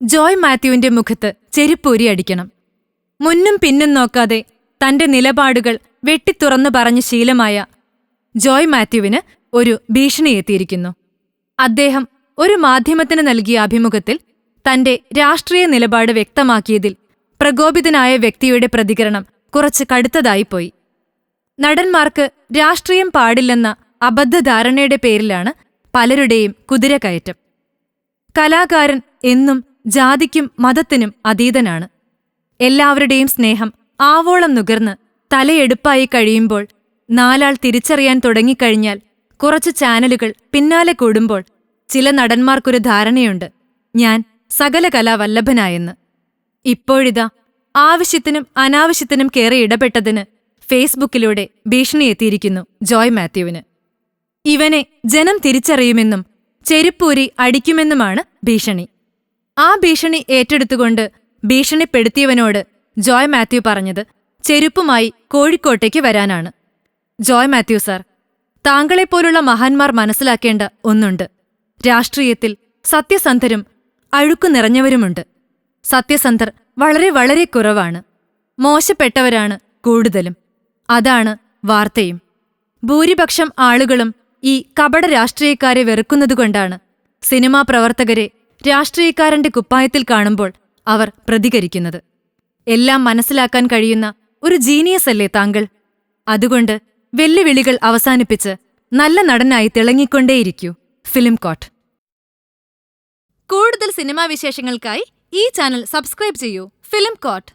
ജോയ് മാത്യുവിന്റെ മുഖത്ത് ചെരുപ്പൂരി അടിക്കണം. മുന്നും പിന്നും നോക്കാതെ തന്റെ നിലപാടുകൾ വെട്ടിത്തുറന്നു പറഞ്ഞ ശീലമായ ജോയ് മാത്യുവിന് ഒരു ഭീഷണിയെത്തിയിരിക്കുന്നു അദ്ദേഹം ഒരു മാധ്യമത്തിന് നൽകിയ അഭിമുഖത്തിൽ തന്റെ രാഷ്ട്രീയ നിലപാട് വ്യക്തമാക്കിയതിൽ പ്രകോപിതനായ വ്യക്തിയുടെ പ്രതികരണം കുറച്ച് കടുത്തതായിപ്പോയി നടന്മാർക്ക് രാഷ്ട്രീയം പാടില്ലെന്ന അബദ്ധധാരണയുടെ പേരിലാണ് പലരുടെയും കുതിരകയറ്റം. കലാകാരൻ എന്നും ജാതിക്കും മതത്തിനും അതീതനാണ്. എല്ലാവരുടെയും സ്നേഹം ആവോളം നുകർന്ന് തലയെടുപ്പായി കഴിയുമ്പോൾ നാലാൾ തിരിച്ചറിയാൻ തുടങ്ങിക്കഴിഞ്ഞാൽ കുറച്ച് ചാനലുകൾ പിന്നാലെ കൂടുമ്പോൾ ചില നടന്മാർക്കൊരു ധാരണയുണ്ട് ഞാൻ സകല കലാവല്ലഭനായെന്ന്. ഇപ്പോഴിതാ ആവശ്യത്തിനും അനാവശ്യത്തിനും കയറി ഇടപെട്ടതിന് ഫേസ്ബുക്കിലൂടെ ഭീഷണിയെത്തിയിരിക്കുന്നു ജോയ് മാത്യുവിന്. ഇവനെ ജനം തിരിച്ചറിയുമെന്നും ചെരുപ്പൂരി അടിക്കുമെന്നുമാണ് ഭീഷണി. ആ ഭീഷണി ഏറ്റെടുത്തുകൊണ്ട് ഭീഷണിപ്പെടുത്തിയവനോട് ജോയ് മാത്യു പറഞ്ഞത് ചെരുപ്പുമായി കോഴിക്കോട്ടേക്ക് വരാനാണ്. ജോയ് മാത്യു സാർ താങ്കളെപ്പോലുള്ള മഹാന്മാർ മനസ്സിലാക്കേണ്ട ഒന്നുണ്ട്. രാഷ്ട്രീയത്തിൽ സത്യസന്ധരും അഴുക്കു നിറഞ്ഞവരുമുണ്ട്. സത്യസന്ധർ വളരെ വളരെ കുറവാണ്. മോശപ്പെട്ടവരാണ് കൂടുതലും. അതാണ് വാർത്തയും. ഭൂരിപക്ഷം ആളുകളും ഈ കപട രാഷ്ട്രീയക്കാരെ വെറുക്കുന്നതുകൊണ്ടാണ് സിനിമാ പ്രവർത്തകരെ രാഷ്ട്രീയക്കാരന്റെ കുപ്പായത്തിൽ കാണുമ്പോൾ അവർ പ്രതികരിക്കുന്നത്. എല്ലാം മനസ്സിലാക്കാൻ കഴിയുന്ന ഒരു ജീനിയസ് അല്ലേ താങ്കൾ? അതുകൊണ്ട് വെല്ലുവിളികൾ അവസാനിപ്പിച്ച് നല്ല നടനായി തിളങ്ങിക്കൊണ്ടേയിരിക്കൂ ഫിലിം കോട്ട്. കൂടുതൽ സിനിമാ വിശേഷങ്ങൾക്കായി ഈ ചാനൽ സബ്സ്ക്രൈബ് ചെയ്യൂ ഫിലിം കോട്ട്.